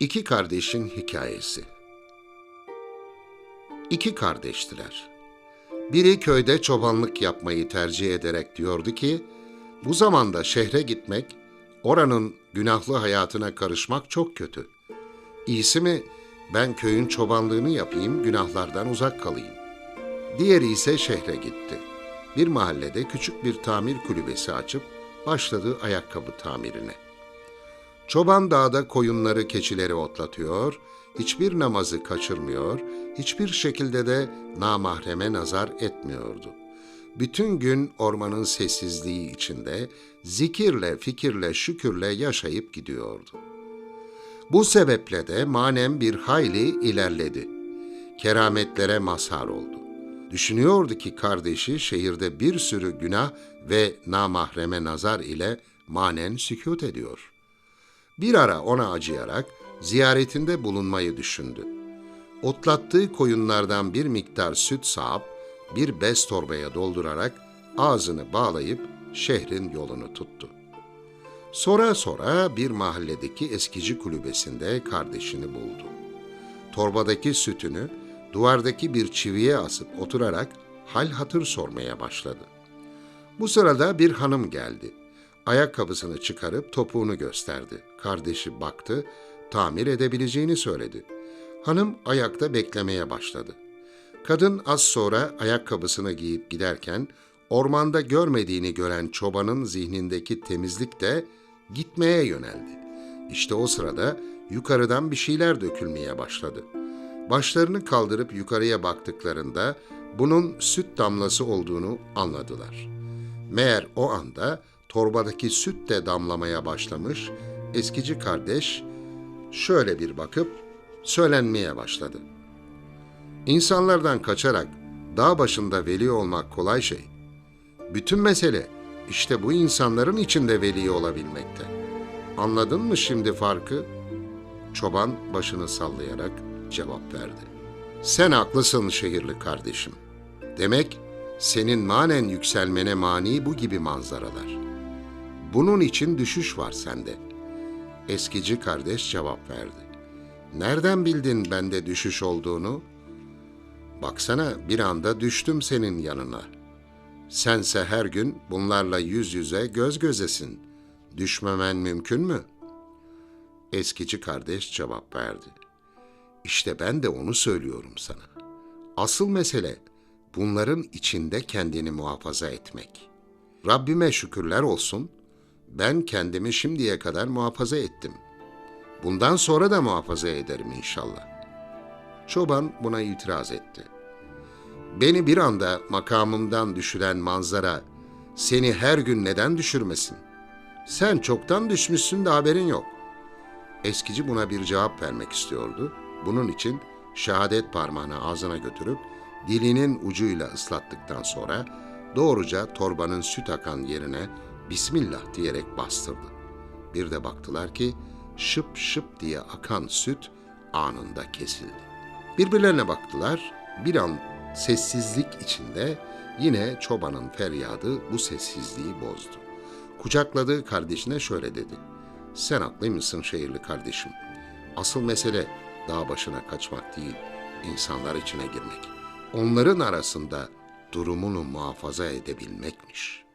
İki kardeşin hikayesi. İki kardeştiler. Biri köyde çobanlık yapmayı tercih ederek diyordu ki, bu zamanda şehre gitmek, oranın günahlı hayatına karışmak çok kötü. İyisi mi ben köyün çobanlığını yapayım, günahlardan uzak kalayım. Diğeri ise şehre gitti. Bir mahallede küçük bir tamir kulübesi açıp başladı ayakkabı tamirine. Çoban dağda koyunları, keçileri otlatıyor, hiçbir namazı kaçırmıyor, hiçbir şekilde de namahreme nazar etmiyordu. Bütün gün ormanın sessizliği içinde zikirle, fikirle, şükürle yaşayıp gidiyordu. Bu sebeple de manem bir hayli ilerledi. Kerametlere mazhar oldu. Düşünüyordu ki kardeşi şehirde bir sürü günah ve namahreme nazar ile manen sükut ediyor.'' Bir ara ona acıyarak ziyaretinde bulunmayı düşündü. Otlattığı koyunlardan bir miktar süt sağıp bir bez torbaya doldurarak ağzını bağlayıp şehrin yolunu tuttu. Sonra sonra bir mahalledeki eskici kulübesinde kardeşini buldu. Torbadaki sütünü duvardaki bir çiviye asıp oturarak hal hatır sormaya başladı. Bu sırada bir hanım geldi. Ayakkabısını çıkarıp topuğunu gösterdi. Kardeşi baktı, tamir edebileceğini söyledi. Hanım ayakta beklemeye başladı. Kadın az sonra ayakkabısını giyip giderken ormanda görmediğini gören çobanın zihnindeki temizlik de gitmeye yöneldi. İşte o sırada yukarıdan bir şeyler dökülmeye başladı. Başlarını kaldırıp yukarıya baktıklarında bunun süt damlası olduğunu anladılar. Meğer o anda torbadaki süt de damlamaya başlamış, eskici kardeş şöyle bir bakıp söylenmeye başladı. İnsanlardan kaçarak dağ başında veli olmak kolay şey. Bütün mesele işte bu insanların içinde veli olabilmekte. Anladın mı şimdi farkı? Çoban başını sallayarak cevap verdi. Sen haklısın şehirli kardeşim. Demek senin manen yükselmene mani bu gibi manzaralar. Bunun için düşüş var sende. Eskici kardeş cevap verdi. Nereden bildin bende düşüş olduğunu? Baksana bir anda düştüm senin yanına. Sense her gün bunlarla yüz yüze göz gözesin. Düşmemen mümkün mü? Eskici kardeş cevap verdi. İşte ben de onu söylüyorum sana. Asıl mesele bunların içinde kendini muhafaza etmek. Rabbime şükürler olsun, ben kendimi şimdiye kadar muhafaza ettim. Bundan sonra da muhafaza ederim inşallah. Çoban buna itiraz etti. Beni bir anda makamımdan düşüren manzara seni her gün neden düşürmesin? Sen çoktan düşmüşsün de haberin yok. Eskici buna bir cevap vermek istiyordu. Bunun için şehadet parmağını ağzına götürüp dilinin ucuyla ıslattıktan sonra doğruca torbanın süt akan yerine Bismillah diyerek bastırdı. Bir de baktılar ki şıp şıp diye akan süt anında kesildi. Birbirlerine baktılar. Bir an sessizlik içinde yine çobanın feryadı bu sessizliği bozdu. Kucakladığı kardeşine şöyle dedi. Sen haklıymışsın şehirli kardeşim. Asıl mesele dağ başına kaçmak değil, insanlar içine girmek. Onların arasında durumunu muhafaza edebilmekmiş.''